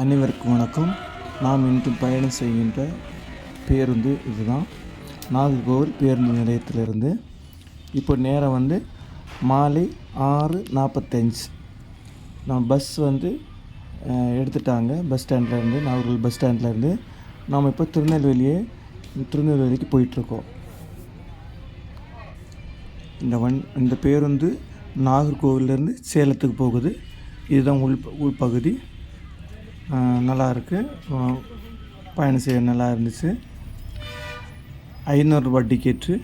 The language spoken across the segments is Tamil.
அனைவருக்கும் வணக்கம். நாம் இன்று பயணம் செய்கின்ற பேருந்து இதுதான். நாகர்கோவில் பேருந்து நிலையத்திலிருந்து இப்போ நேரம் வந்து மாலை ஆறு நாற்பத்தஞ்சு. நான் பஸ் வந்து எடுத்துட்டாங்க. பஸ் ஸ்டாண்ட்லேருந்து நாகர்கோவில் பஸ் ஸ்டாண்ட்லேருந்து நாம் இப்போ திருநெல்வேலியே திருநெல்வேலிக்கு போயிட்டுருக்கோம். இந்த வன் இந்த பேருந்து நாகர்கோவிலேருந்து சேலத்துக்கு போகுது. இதுதான் உள் உள்பகுதி நல்லா இருக்குது பயணம் செய்ய நல்லா இருந்துச்சு ஐநூறுரூபா டிக்கெட்டு.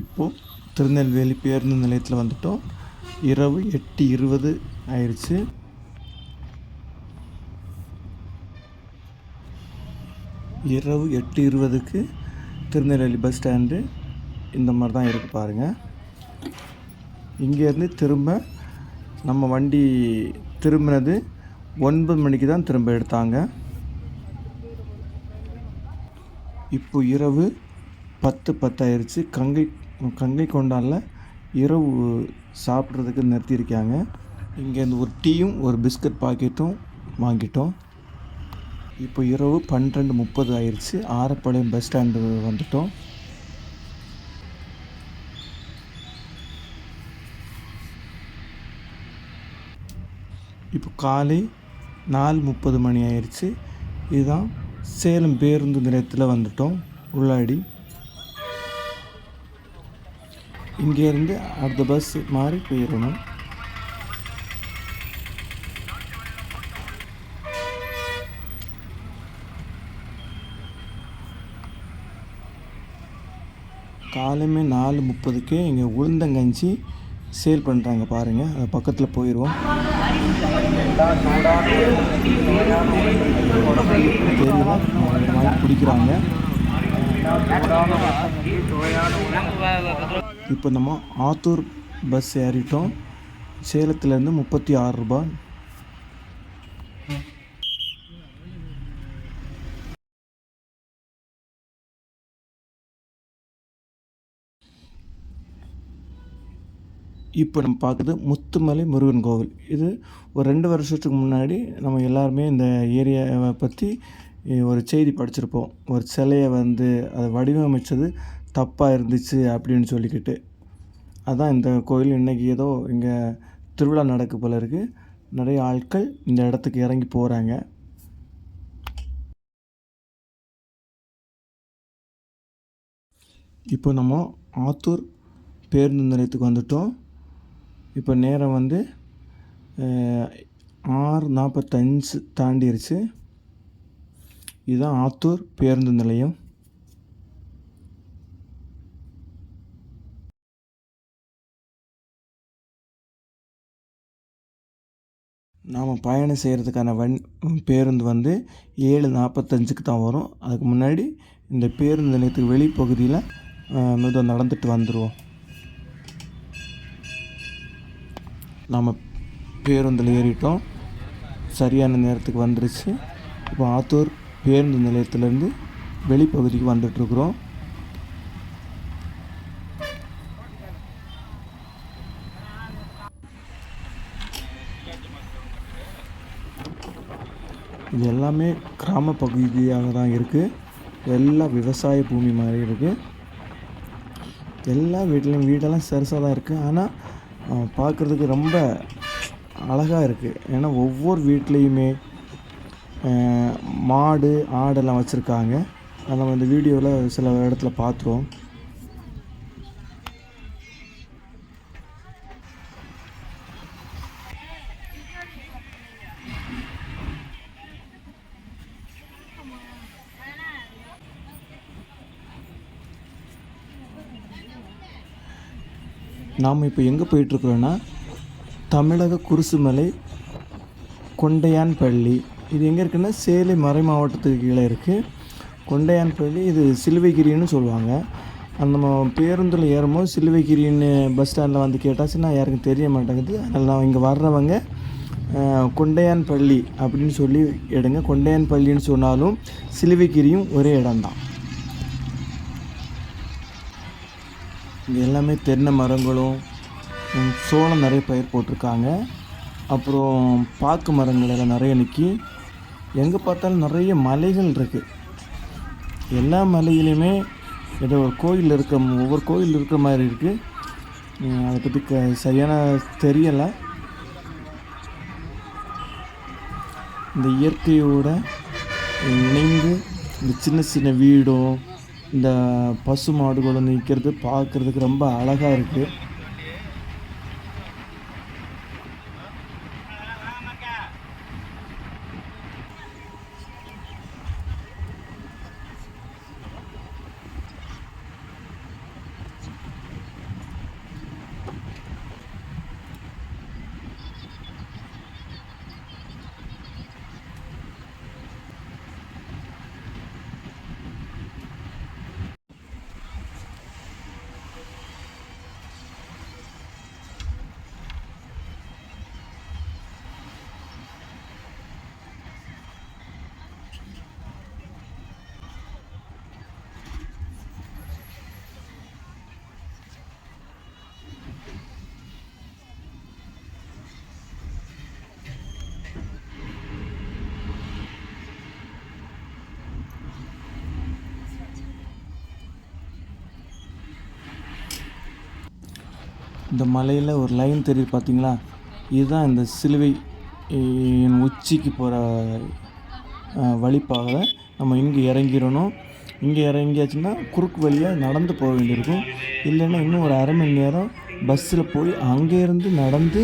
இப்போது திருநெல்வேலி பேருந்து நிலையத்தில் வந்துட்டோம். இரவு எட்டு இருபது ஆயிடுச்சு இரவு எட்டு இருபதுக்கு திருநெல்வேலி பஸ் ஸ்டாண்டு இந்த மாதிரி தான் இருக்குது பாருங்கள் இங்கேருந்து திரும்ப நம்ம வண்டி திரும்பினது ஒன்பது மணிக்கு தான் திரும்ப எடுத்தாங்க. இப்போ இரவு பத்து பத்தாயிருச்சு. கங்கை கங்கை கொண்டானில் இரவு சாப்பிட்றதுக்கு நிறுத்தியிருக்காங்க. இங்கேருந்து ஒரு டீயும் ஒரு பிஸ்கட் பாக்கெட்டும் வாங்கிட்டோம். இப்போ இரவு பன்னிரெண்டு முப்பது ஆயிடுச்சு ஆரப்பாளையம் பஸ் ஸ்டாண்டு வந்துட்டோம். இப்போ காலை நாலு முப்பது மணி ஆயிடுச்சு. இதுதான் சேலம் பேருந்து நிலையத்தில் வந்துட்டோம். உள்ளாடி. இங்கேருந்து அடுத்த பஸ் மாறி போயிடணும். காலமே நாலு முப்பதுக்கு இங்கே உளுந்தங்கஞ்சி சேல் பண்ணுறாங்க பாருங்கள் அது பக்கத்தில் போயிடுவோம் தெரியல. அவங்க வாங்கி பிடிக்கிறாங்க இப்போ நம்ம ஆத்தூர் பஸ் ஏறிட்டோம். சேலத்துலேருந்து முப்பத்தி ஆறு இப்போ நம்ம பார்க்குறது முத்துமலை முருகன் கோவில். இது ஒரு ரெண்டு வருஷத்துக்கு முன்னாடி நம்ம எல்லாருமே இந்த ஏரியாவை பற்றி ஒரு செய்தி படிச்சிருப்போம். ஒரு சிலையை வந்து அதை வடிவமைச்சது தப்பாக இருந்துச்சு அப்படின்னு சொல்லிக்கிட்டு. அதான் இந்த கோயில் இன்றைக்கி ஏதோ இங்கே திருவிழா நடக்கு போல இருக்குது நிறைய ஆட்கள் இந்த இடத்துக்கு இறங்கி போகிறாங்க இப்போ நம்ம ஆத்தூர் பேருந்து நிலையத்துக்கு வந்துட்டோம். இப்போ நேரம் வந்து ஆறு நாற்பத்தஞ்சு தாண்டிருச்சு. இதுதான் ஆத்தூர் பேருந்து நிலையம். நாம் பயணம் செய்கிறதுக்கான வண் பேருந்து வந்து ஏழு நாற்பத்தஞ்சுக்கு தான் வரும். அதுக்கு முன்னாடி இந்த பேருந்து நிலையத்துக்கு வெளிப்பகுதியில் மெதுவாக நடந்துட்டு வந்துடுவோம் நாம் பேருந்தில் ஏறிட்டோம். சரியான நேரத்துக்கு வந்துருச்சு. இப்போ ஆத்தூர் பேருந்து நிலையத்திலேருந்து வெளிப்பகுதிக்கு வந்துட்டுருக்குறோம். இது எல்லாமே கிராம பகுதியாக தான் இருக்குது எல்லாம் விவசாய பூமி மாதிரி இருக்குது எல்லா வீட்லேயும் வீடெல்லாம் சரிசாக தான் இருக்குது ஆனால் பார்க்குறதுக்கு ரொம்ப அழகாக இருக்குது ஏன்னா ஒவ்வொரு வீட்லேயுமே மாடு ஆடெல்லாம் வச்சுருக்காங்க. அதை நம்ம இந்த வீடியோவில் சில இடத்துல பார்த்துருவோம். நாம் இப்போ எங்கே போயிட்டுருக்குறோன்னா தமிழக குருசுமலை கொண்டையான் பள்ளி இது எங்கே இருக்குன்னா சேலை மறை மாவட்டத்துக்கு கீழே இருக்குது கொண்டையான் பள்ளி இது சிலுவைகிரின்னு சொல்லுவாங்க. அந்த நம்ம பேருந்தில் ஏறும்போது சிலுவைகிரின்னு பஸ் ஸ்டாண்டில் வந்து கேட்டாச்சு. நான் யாருக்கும் தெரிய மாட்டேங்குது. அதனால் நான் இங்கே வர்றவங்க கொண்டையான் பள்ளி அப்படின்னு சொல்லி எடுங்க. கொண்டையான் பள்ளின்னு சொன்னாலும் சிலுவைகிரியும் ஒரே இடம்தான். இங்கே எல்லாமே தென்னை மரங்களும் சோளம் நிறைய பயிர் போட்டிருக்காங்க. அப்புறம் பாக்கு மரங்கள் எல்லாம் நிறைய நிற்கி எங்கே பார்த்தாலும் நிறைய மலைகள் இருக்குது எல்லா மலையிலையுமே ஏதோ ஒரு கோயில் இருக்க ஒவ்வொரு கோயில் இருக்கிற மாதிரி இருக்குது அதை பற்றி க சரியான தெரியலை. இந்த இயற்கையோட இணைந்து இந்த சின்ன சின்ன வீடும் இந்த பசு மாடுகளும் நிற்கிறது பார்க்குறதுக்கு ரொம்ப அழகாக இருக்குது இந்த மலையில் ஒரு லைன் தெரியுது பார்த்தீங்களா இதுதான் இந்த சிலுவை உச்சிக்கு போகிற வழிப்பாக நம்ம இங்கே இறங்கிடணும். இங்கே இறங்கியாச்சுன்னா குறுக்கு வழியாக நடந்து போக வேண்டியிருக்கும். இல்லைன்னா இன்னும் ஒரு அரை மணி நேரம் பஸ்ஸில் போய் அங்கேருந்து நடந்து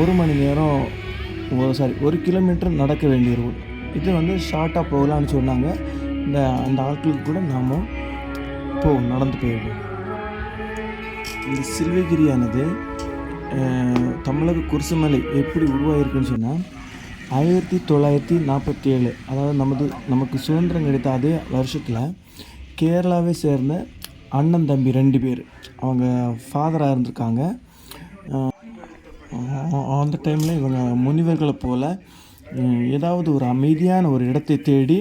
ஒரு மணி நேரம் சாரி ஒரு கிலோமீட்டர் நடக்க வேண்டியிருக்கும். இது வந்து ஷார்ட்டாக போகலான்னு சொன்னாங்க. இந்த அந்த ஆட்களுக்கு கூட நாம் போ நடந்து போயிடுவோம் இந்த சில்வகிரியானது தமிழக குருசுமலை எப்படி உருவாயிருக்குன்னு சொன்னால் ஆயிரத்தி தொள்ளாயிரத்தி நாற்பத்தி ஏழு அதாவது நமது நமக்கு சுதந்திரம் கிடைத்த அதே வருஷத்தில் கேரளாவை சேர்ந்த அண்ணன் தம்பி ரெண்டு பேர் அவங்க ஃபாதராக இருந்திருக்காங்க. அந்த டைமில் இவங்க முனிவர்களை போல் ஏதாவது ஒரு அமைதியான ஒரு இடத்தை தேடி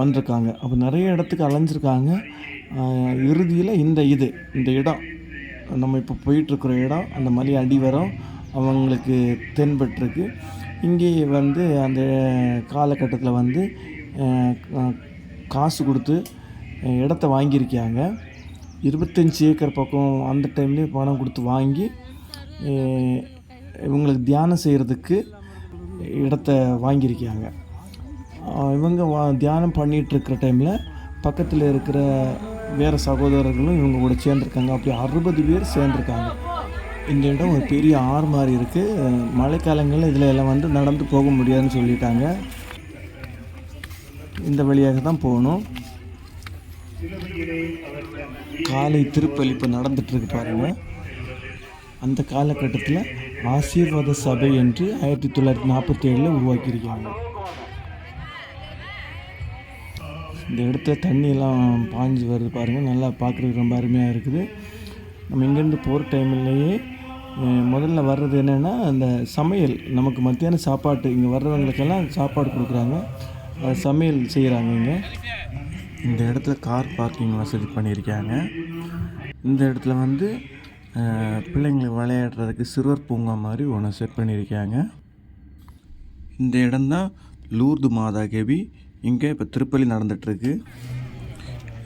வந்திருக்காங்க. அப்போ நிறைய இடத்துக்கு அலைஞ்சிருக்காங்க. இறுதியில் இந்த இது இந்த இடம். நம்ம இப்போ போயிட்டுருக்குற இடம் அந்த மாதிரி அடிவரம் அவங்களுக்கு தென்பட்டிருக்கு. இங்கே வந்து அந்த காலகட்டத்தில் வந்து காசு கொடுத்து இடத்த வாங்கியிருக்காங்க. இருபத்தஞ்சி ஏக்கர் பக்கம் அந்த டைம்லேயே பணம் கொடுத்து வாங்கி இவங்களுக்கு தியானம் செய்கிறதுக்கு இடத்த வாங்கியிருக்காங்க. இவங்க வா தியானம் பண்ணிகிட்ருக்கிற டைமில் பக்கத்தில் இருக்கிற வேறு சகோதரர்களும் இவங்க கூட சேர்ந்துருக்காங்க. அப்படி அறுபது பேர் சேர்ந்துருக்காங்க. இந்த இடம் ஒரு பெரிய ஆறு மாதிரி இருக்குது மழைக்காலங்களில் இதில் எல்லாம் வந்து நடந்து போக முடியாதுன்னு சொல்லிட்டாங்க. இந்த வழியாக தான் போகணும். காலை திருப்பளிப்பு நடந்துகிட்ருக்கு நடந்துட்டுருக்கு அந்த காலகட்டத்தில் ஆசீர்வாத சபை என்று ஆயிரத்தி தொள்ளாயிரத்தி நாற்பத்தி ஏழில் உருவாக்கியிருக்காங்க. இந்த இடத்துல தண்ணியெல்லாம் பாஞ்சு வருது பாருங்கள் நல்லா பார்க்குறதுக்கு ரொம்ப அருமையாக இருக்குது. நம்ம இங்கேருந்து போகிற டைம்லேயே முதல்ல வர்றது என்னென்னா அந்த சமையல். நமக்கு மத்தியான சாப்பாட்டு இங்கே வர்றவங்களுக்கெல்லாம் சாப்பாடு கொடுக்குறாங்க. அதை சமையல் செய்கிறாங்க இங்கே. இந்த இடத்துல கார் பார்க்கிங் வசதி பண்ணியிருக்காங்க. இந்த இடத்துல வந்து அஹ், பிள்ளைங்களுக்கு விளையாடுறதுக்கு சிறுவர் பூங்கா மாதிரி ஒன்று செட் பண்ணியிருக்காங்க. இந்த இடம்தான் லூர்து மாதா கேவி இங்கே இப்போ திருப்பலி நடந்துகிட்ருக்கு.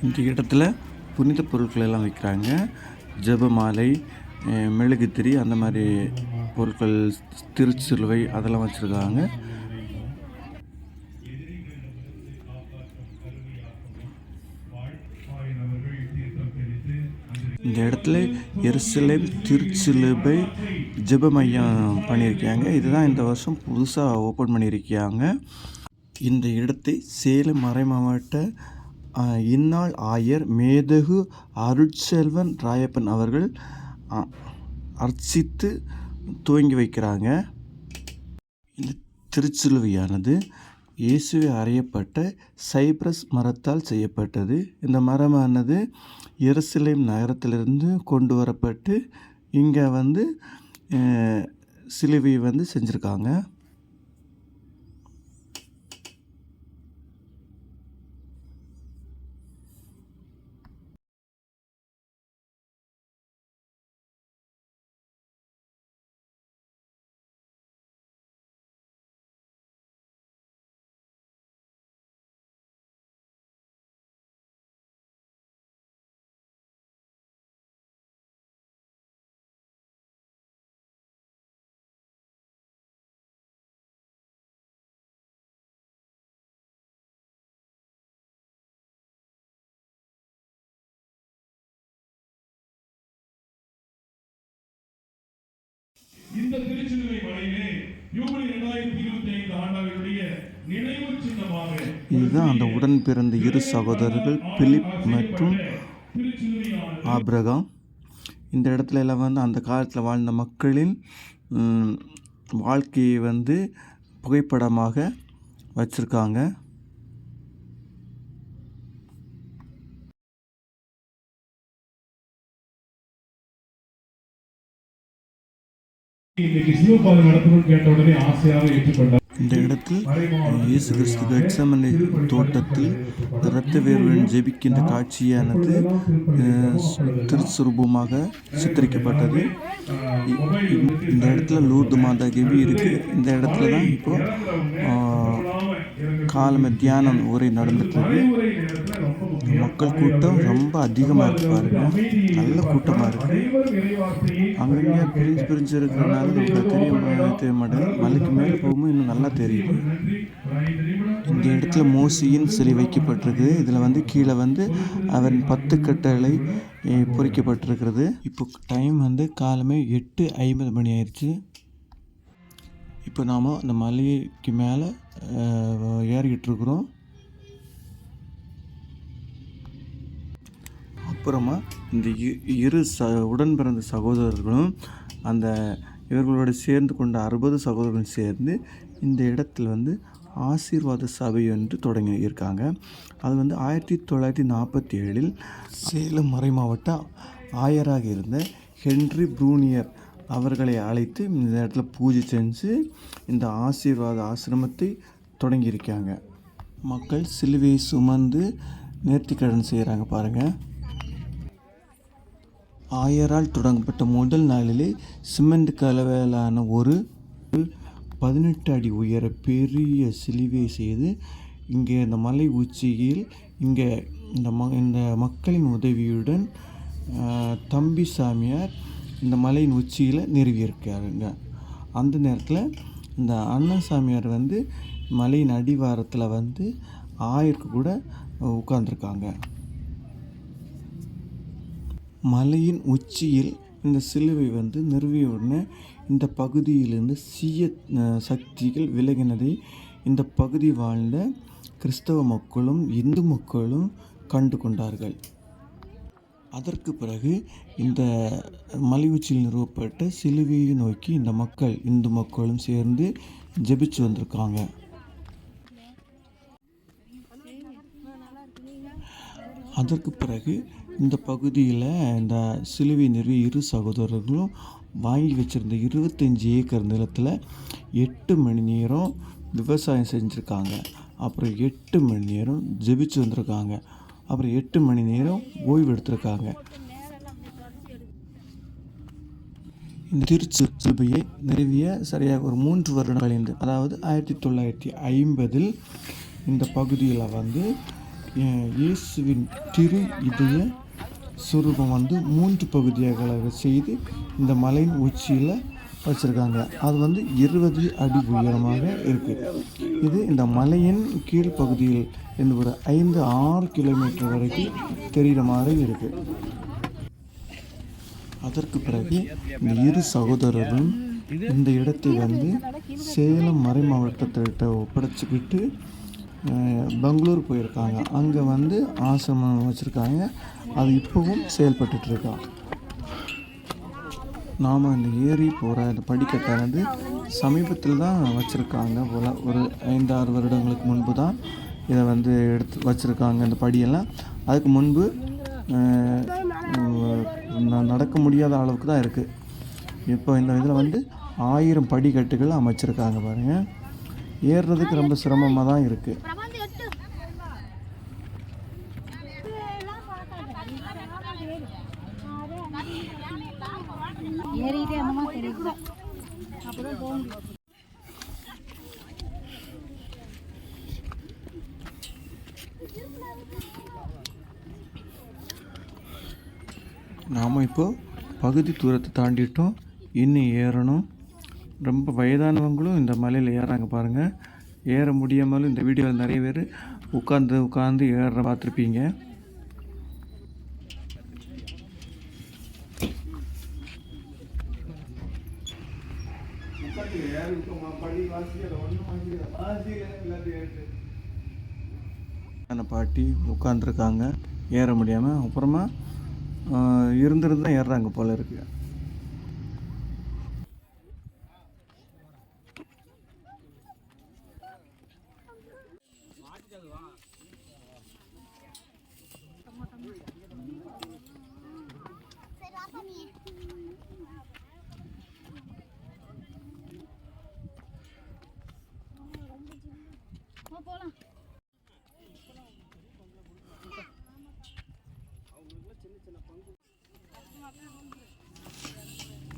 இந்த இடத்துல புனித பொருட்கள் எல்லாம் விற்கிறாங்க. ஜபமாலை மெழுகுத்திரி அந்த மாதிரி பொருட்கள் திருச்சிலுவை அதெல்லாம் வச்சுருக்காங்க. இந்த இடத்துல எருசலேம் திருச்சிலுபை ஜெப மையம் பண்ணியிருக்காங்க. இதுதான் இந்த வருஷம் புதுசாக ஓப்பன் பண்ணியிருக்காங்க. இந்த இடத்தை சேலம் மறைமாவட்ட மாவட்ட இந்நாள் ஆயர் மேதகு அருட்செல்வன் ராயப்பன் அவர்கள் அர்ச்சித்து துவங்கி வைக்கிறாங்க. இந்த திருச்சிலுவையானது இயேசுவை அறையப்பட்ட சைப்ரஸ் மரத்தால் செய்யப்பட்டது. இந்த மரமானது எருசலேம் நகரத்திலிருந்து கொண்டு வரப்பட்டு இங்கே வந்து சிலுவை வந்து செஞ்சுருக்காங்க. இந்த திருச்சிலுவை மலையிலே யூபிலி இரண்டாயிரத்தி இருபத்தி ஐந்து ஆண்டாளுடைய நினைவு சின்னமாக இதுதான் அந்த உடன் பிறந்த இரு சகோதரர்கள் பிலிப் மற்றும் ஆபிரகாம். இந்த இடத்துல எல்லாம் வந்து அந்த காலத்தில் வாழ்ந்த மக்களின் வாழ்க்கையை வந்து புகைப்படமாக வச்சுருக்காங்க. இன்னைக்கு சிவபாதை நடத்தணும்னு கேட்ட உடனே ஆசையாக ஏற்றுக்கொண்டார். இந்த இடத்தில் இயேசு கிறிஸ்து கெட்சமனை தோட்டத்தில் இரத்த வேர்வுடன் ஜெபிக்கின்ற காட்சியானது அஹ், திருச்சுரூபமாக சித்தரிக்கப்பட்டது. இந்த இடத்துல லூர்து மாதா கெபி இருக்குது இந்த இடத்துல தான் இப்போ காலம தியானம் உரை நடந்துட்டு மக்கள் கூட்டம் ரொம்ப அதிகமாக இருக்கு பாருங்க. நல்ல கூட்டமாக இருக்கு. அங்கங்கே பிரிஞ்சு பிரிஞ்சு இருக்கிறனால உங்களுக்கு தெரிய தெரிய மாட்டேங்குது. மலைக்கு மேலே போகும்போது இன்னும் நல்லா தெரியுது. இந்த இடத்துல மோசியின் சிலை வைக்கப்பட்டிருக்கு. இதில் வந்து கீழே வந்து அவன் பத்து கட்டளை பொறிக்கப்பட்டிருக்கிறது. இப்போ டைம் வந்து காலமே எட்டு ஐம்பது மணி ஆயிடுச்சு இப்போ நாம் அந்த மலைக்கு மேலே ஏறிக்கிட்டு இருக்கிறோம் அப்புறமா இந்த இரு ச உடன் பிறந்த சகோதரர்களும் அந்த இவர்களோடு சேர்ந்து கொண்ட அறுபது சகோதரர்களும் சேர்ந்து இந்த இடத்துல வந்து ஆசீர்வாத சபை என்று தொடங்கி இருக்காங்க. அது வந்து ஆயிரத்தி தொள்ளாயிரத்தி நாற்பத்தி ஏழில் சேலம் மறை மாவட்ட ஆயராக இருந்த ஹென்றி ப்ரூனியர் அவர்களை அழைத்து இந்த இடத்துல பூஜை செஞ்சு இந்த ஆசீர்வாத ஆசிரமத்தை தொடங்கியிருக்காங்க. மக்கள் சிலுவையை சுமந்து நேர்த்திக்கடன் செய்கிறாங்க பாருங்கள் ஆயரால் தொடங்கப்பட்ட முதல் நாளிலே சிமெண்ட் கலவையிலான ஒரு பதினெட்டு அடி உயர பெரிய சிலுவை செய்து இங்கே இந்த மலை உச்சியில் இங்கே இந்த ம இந்த மக்களின் உதவியுடன் தம்பி சாமியார் இந்த மலையின் உச்சியில் நிறுவியிருக்காருங்க அந்த நேரத்தில் இந்த அண்ணன் சாமியார் வந்து மலையின் அடிவாரத்தில் வந்து ஆயருக்கு கூட உட்காந்துருக்காங்க மலையின் உச்சியில் இந்த சிலுவை வந்து நிறுவிய உடனே இந்த பகுதியிலிருந்து சீய சக்திகள் விலகினதை இந்த பகுதி வாழ்ந்த கிறிஸ்தவ மக்களும் இந்து மக்களும் கண்டு கொண்டார்கள். அதற்கு பிறகு இந்த மலை உச்சியில் நிறுவப்பட்ட சிலுவையை நோக்கி இந்த மக்கள் இந்து மக்களும் சேர்ந்து ஜெபிச்சு வந்திருக்காங்க. அதற்கு பிறகு இந்த பகுதியில் இந்த சிலுவை நிறுவ இரு சகோதரர்களும் வாங்கி வச்சுருந்த இருபத்தஞ்சி ஏக்கர் நிலத்தில் எட்டு மணி நேரம் விவசாயம் செஞ்சுருக்காங்க. அப்புறம் எட்டு மணி நேரம் ஜெபிச்சு வந்திருக்காங்க. அப்புறம் எட்டு மணி நேரம் ஓய்வு எடுத்திருக்காங்க இந்த திருச்சி சிலுவையை நிறுவிய சரியாக ஒரு மூன்று வருடம் கழிந்து அதாவது ஆயிரத்தி தொள்ளாயிரத்தி ஐம்பதில் இந்த பகுதியில் வந்து இயேசுவின் திரு இதய சுரூபம் வந்து மூன்று பகுதியாக செய்து இந்த மலையின் உச்சியில் வச்சுருக்காங்க. அது வந்து இருபது அடி உயரமாக இருக்குது இது இந்த மலையின் கீழ் பகுதியில் ஒரு ஐந்து ஆறு கிலோமீட்டர் வரைக்கும் தெரிகிற மாதிரி இருக்குது அதற்கு பிறகு இந்த இரு சகோதரரும் இந்த இடத்தை வந்து சேலம் மறை மாவட்டத்திட்ட ஒப்படைச்சிக்கிட்டு பெங்களூர் போயிருக்காங்க. அங்கே வந்து ஆசிரமம் வச்சுருக்காங்க. அது இப்போவும் செயல்பட்டுருக்காங்க நாம் அந்த ஏறி போகிற அந்த படிக்கட்டை வந்து சமீபத்தில் தான் வச்சுருக்காங்க போல். ஒரு ஐந்து ஆறு வருடங்களுக்கு முன்பு தான் இதை வந்து எடுத்து வச்சுருக்காங்க இந்த படியெல்லாம். அதுக்கு முன்பு ந- நடக்க முடியாத அளவுக்கு தான் இருக்குது இப்போ இந்த இதில் வந்து ஆயிரம் படிக்கட்டுகள் அமைச்சிருக்காங்க பாருங்கள் ஏறுறதுக்கு ரொம்ப சிரமமாக தான் இருக்குது பிரபஞ்ச எட்டு ஏறிட்டே அந்த மாதிரி தெரியுது அப்பதான் போக முடியும் நாம் இப்போ பகுதி தூரத்தை தாண்டிட்டோம். இன்னும் ஏறணும். ரொம்ப வயதானவங்களும் இந்த மலையில் ஏறாங்க பாருங்கள் ஏற முடியாமலும் இந்த வீடியோவில் நிறைய பேர் உட்காந்து உட்காந்து ஏற பார்த்துருப்பீங்க. அந்த பாட்டி உட்காந்துருக்காங்க ஏற முடியாமல் அப்புறமா இருந்திருந்து தான் ஏறுறாங்க போல இருக்குது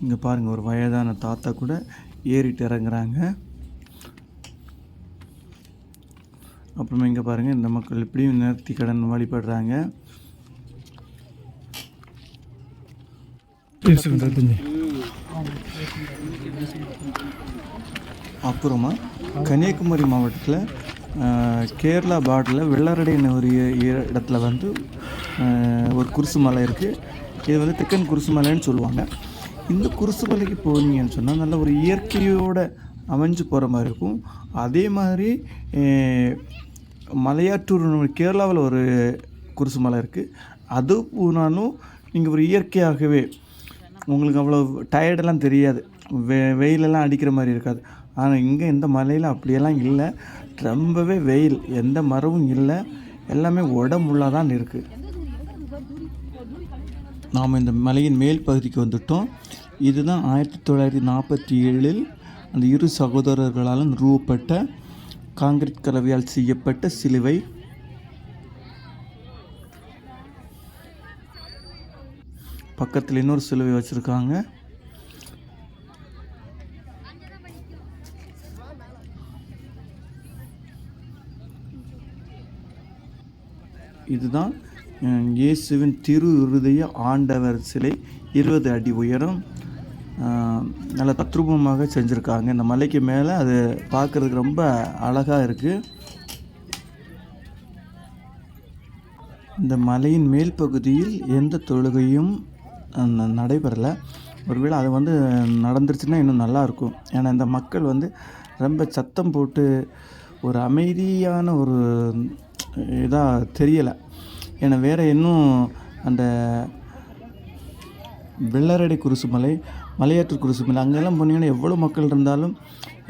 இங்கே பாருங்கள் ஒரு வயதான தாத்தா கூட ஏறிட்டு இறங்குறாங்க. அப்புறமா இங்கே பாருங்கள் இந்த மக்கள் இப்படியும் நேர்த்தி கடன் வழிபடுறாங்க. அப்புறமா கன்னியாகுமரி மாவட்டத்தில் கேரளா பார்டரில் வெள்ளரடைன்னு ஒரு இடத்துல வந்து ஒரு குருசு மலை இருக்குது இது வந்து தெக்கன் குருசு மலைன்னு சொல்லுவாங்க. இந்த குருசு மலைக்கு போனீங்கன்னு சொன்னால் நல்ல ஒரு இயற்கையோட அமைஞ்சு போகிற மாதிரி இருக்கும். அதே மாதிரி மலையாற்றூர் கேரளாவில் ஒரு குருசு மலை இருக்குது அது போனாலும் நீங்கள் ஒரு இயற்கையாகவே உங்களுக்கு அவ்வளோ டயர்டெல்லாம் தெரியாது. வெ வெயிலெல்லாம் அடிக்கிற மாதிரி இருக்காது. ஆனால் இங்கே இந்த மலையில் அப்படியெல்லாம் இல்லை. ரொம்பவே வெயில் எந்த மரமும் இல்லை. எல்லாமே உடம்புள்ளாக தான் இருக்குது நாம் இந்த மலையின் மேல் பகுதிக்கு வந்துட்டோம். இதுதான் ஆயிரத்தி தொள்ளாயிரத்தி நாற்பத்தி ஏழில் அந்த இரு சகோதரர்களால் நிறுவப்பட்ட காங்கிரீட் கலவையால் செய்யப்பட்ட சிலுவை. பக்கத்தில் இன்னொரு சிலுவை வச்சுருக்காங்க. இதுதான் இயேசுவின் திரு இருதய ஆண்டவர் சிலை இருபது அடி உயரம். நல்லா நல்ல தத்ரூபமாக செஞ்சுருக்காங்க. இந்த மலைக்கு மேலே அது பார்க்குறதுக்கு ரொம்ப அழகாக இருக்குது இந்த மலையின் மேல் பகுதியில் எந்த தொழுகையும் நடைபெறலை. ஒருவேளை அது வந்து நடந்துருச்சுன்னா இன்னும் நல்லாயிருக்கும் ஏன்னா இந்த மக்கள் வந்து ரொம்ப சத்தம் போட்டு ஒரு அமைதியான ஒரு இதாக தெரியலை. ஏன்னா வேறு இன்னும் அந்த வெள்ளரடை குருசுமலை மலையாற்று குருசுமலை அங்கெல்லாம் போனீங்கன்னா எவ்வளோ மக்கள் இருந்தாலும்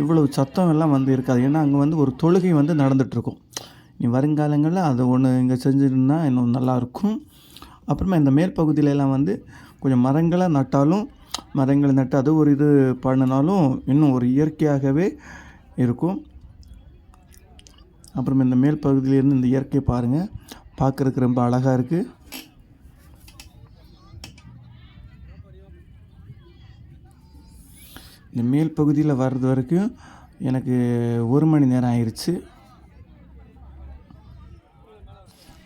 இவ்வளவு சத்தம் எல்லாம் வந்து இருக்காது. ஏன்னா அங்கே வந்து ஒரு தொழுகை வந்து நடந்துகிட்ருக்கும் நீ வருங்காலங்களில் அதை ஒன்று இங்கே செஞ்சுருந்தா இன்னும் நல்லாயிருக்கும். அப்புறமா இந்த மேல் வந்து கொஞ்சம் மரங்களை நட்டாலும் மரங்களை நட்டு அது ஒரு இது பண்ணினாலும் இன்னும் ஒரு இயற்கையாகவே இருக்கும். அப்புறம் இந்த மேல் பகுதியிலேருந்து இந்த இயற்கையை பாருங்கள் பார்க்குறதுக்கு ரொம்ப அழகாக இருக்குது இந்த மேல் பகுதியில் வர்றது வரைக்கும் எனக்கு ஒரு மணி நேரம் ஆயிடுச்சு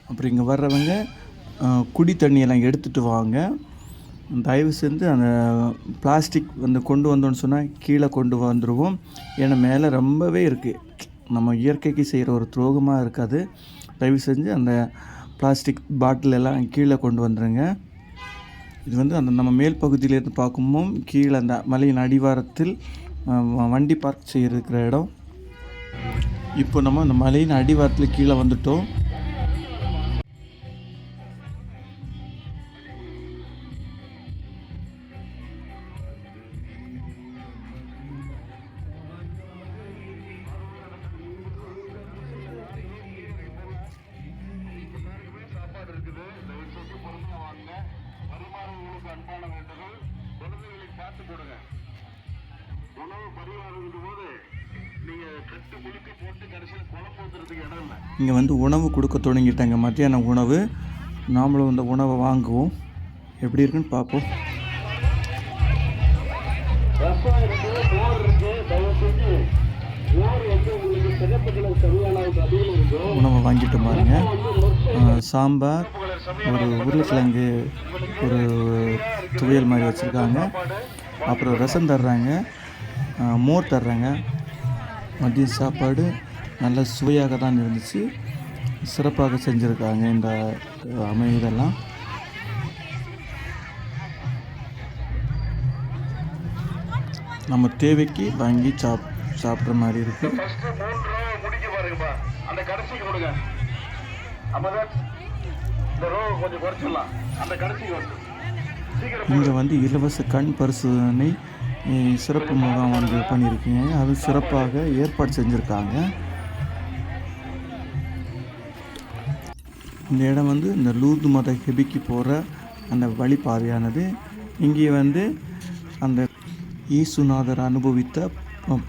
அப்புறம் இங்கே வர்றவங்க குடி தண்ணியெல்லாம் எடுத்துகிட்டு வாங்க. தயவு செஞ்சு அந்த பிளாஸ்டிக் வந்து கொண்டு வந்தோன்னு சொன்னால் கீழே கொண்டு வந்துடுவோம் ஏன்னா மேலே ரொம்பவே இருக்குது நம்ம இயற்கைக்கு செய்கிற ஒரு துரோகமாக இருக்காது. தயவு செஞ்சு அந்த பிளாஸ்டிக் பாட்டில் எல்லாம் கீழே கொண்டு வந்துடுங்க இது வந்து அந்த நம்ம மேல் பகுதியிலேருந்து பார்க்கும்போது கீழே அந்த மலையின் அடிவாரத்தில் வண்டி பார்க் செய்யிருக்கிற இடம். இப்போ நம்ம அந்த மலையின் அடிவாரத்தில் கீழே வந்துட்டோம். இங்கே வந்து உணவு கொடுக்க தொடங்கிட்டாங்க. மத்தியான உணவு. நாமளும் இந்த உணவை வாங்குவோம். எப்படி இருக்குன்னு பார்ப்போம். உணவை வாங்கிட்டு பாருங்க. சாம்பார் ஒரு உருளைக்கிழங்கு ஒரு துவையல் மாதிரி வச்சுருக்காங்க. அப்புறம் ரசம் தர்றாங்க. மோர் தர்றாங்க. மதிய சாப்பாடு நல்ல சுவையாக தான் இருந்துச்சு. சிறப்பாக செஞ்சுருக்காங்க இந்த அஹ், அமை இதெல்லாம் நம்ம தேவைக்கு வாங்கி சாப் சாப்பிட்ற மாதிரி சீக்கிரம் இங்கே வந்து இலவச கண் பரிசோதனை சிறப்பு முகாம் வந்து பண்ணியிருக்கீங்க. அது சிறப்பாக ஏற்பாடு செஞ்சுருக்காங்க. இந்த இடம் வந்து இந்த லூர்து மத ஹெபிக்கு போகிற அந்த வழிபாதையானது. இங்கே வந்து அந்த ஈசுநாதர் அனுபவித்த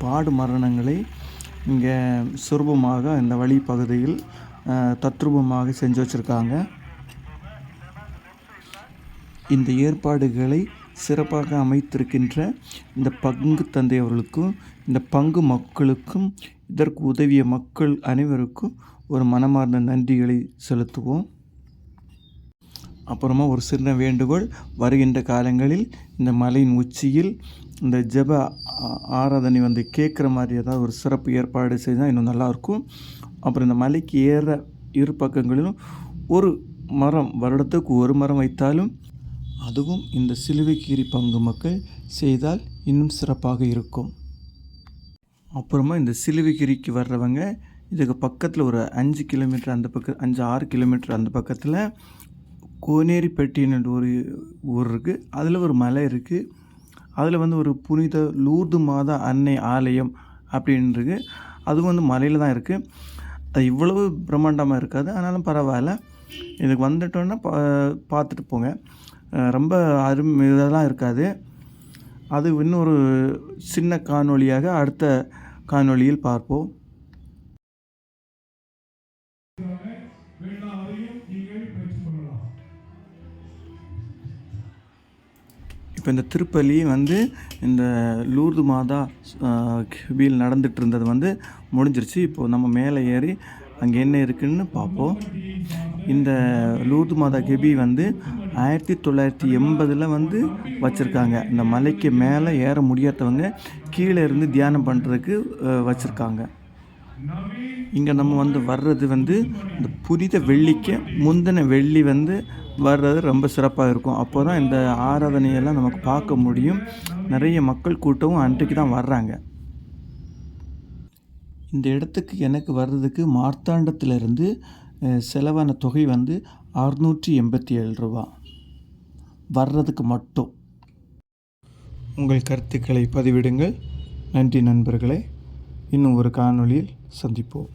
பாடு மரணங்களை இங்கே சுரூபமாக இந்த வழி பகுதியில் தத்ரூபமாக செஞ்சு வச்சுருக்காங்க. இந்த ஏற்பாடுகளை சிறப்பாக அமைத்திருக்கின்ற இந்த பங்கு தந்தையவர்களுக்கும் இந்த பங்கு மக்களுக்கும் இதற்கு உதவிய மக்கள் அனைவருக்கும் ஒரு மனமார்ந்த நன்றிகளை செலுத்துவோம். அப்புறமா ஒரு சின்ன வேண்டுகோள். வருகின்ற காலங்களில் இந்த மலையின் உச்சியில் இந்த ஜெப ஆராதனை வந்து கேட்குற மாதிரி ஏதாவது ஒரு சிறப்பு ஏற்பாடு செய்தால் இன்னும் நல்லாயிருக்கும். அப்புறம் இந்த மலைக்கு ஏற இரு பக்கங்களிலும் ஒரு மரம் வருடத்துக்கு ஒரு மரம் வைத்தாலும் அதுவும் இந்த சிலுவைக்கீரி பங்கு மக்கள் செய்தால் இன்னும் சிறப்பாக இருக்கும். அப்புறமா இந்த சிலுவைக்கிரிக்கு வர்றவங்க இதுக்கு பக்கத்தில் ஒரு அஞ்சு கிலோமீட்டர் அந்த பக்கம் அஞ்சு ஆறு கிலோமீட்டர் அந்த பக்கத்தில் கோனேரிப்பட்டின்னு ஒரு ஊர் இருக்குது அதில் ஒரு மலை இருக்குது அதில் வந்து ஒரு புனித லூர்து மாதா அன்னை ஆலயம் அப்படின்றது அதுவும் வந்து மலையில் தான் இருக்குது அது இவ்வளவு பிரம்மாண்டமாக இருக்காது. ஆனாலும் பரவாயில்ல. இதுக்கு வந்துட்டோன்னா பா பார்த்துட்டு போங்க. ரொம்ப அரும் இதெல்லாம் இருக்காது. அது இன்னொரு சின்ன காணொளியாக அடுத்த காணொளியில் பார்ப்போம். இப்போ இந்த திருப்பலி வந்து இந்த லூர்து மாதா கபியில் நடந்துட்டு இருந்தது வந்து முடிஞ்சிருச்சு. இப்போது நம்ம மேலே ஏறி அங்கே என்ன இருக்குதுன்னு பார்ப்போம். இந்த லூர்து மாதா கெபி வந்து ஆயிரத்தி தொள்ளாயிரத்தி எண்பதில் வந்து வச்சுருக்காங்க. இந்த மலைக்கு மேலே ஏற முடியாதவங்க கீழே இருந்து தியானம் பண்ணுறதுக்கு வச்சுருக்காங்க. இங்கே நம்ம வந்து வர்றது வந்து இந்த புனித வெள்ளிக்கு முந்தின வெள்ளி வந்து வர்றது ரொம்ப சிறப்பாக இருக்கும். அப்போ தான் இந்த ஆராதனையெல்லாம் நமக்கு பார்க்க முடியும். நிறைய மக்கள் கூட்டமும் அன்றைக்கு தான் வர்றாங்க. இந்த இடத்துக்கு எனக்கு வர்றதுக்கு மார்த்தாண்டத்திலிருந்து செலவான தொகை வந்து அறுநூற்றி எண்பத்தி ஏழு ரூபா. வர்றதுக்கு மட்டும். உங்கள் கருத்துக்களை பதிவிடுங்கள். நன்றி நண்பர்களே. இன்னும் ஒரு காணொளியில் சந்திப்போம்.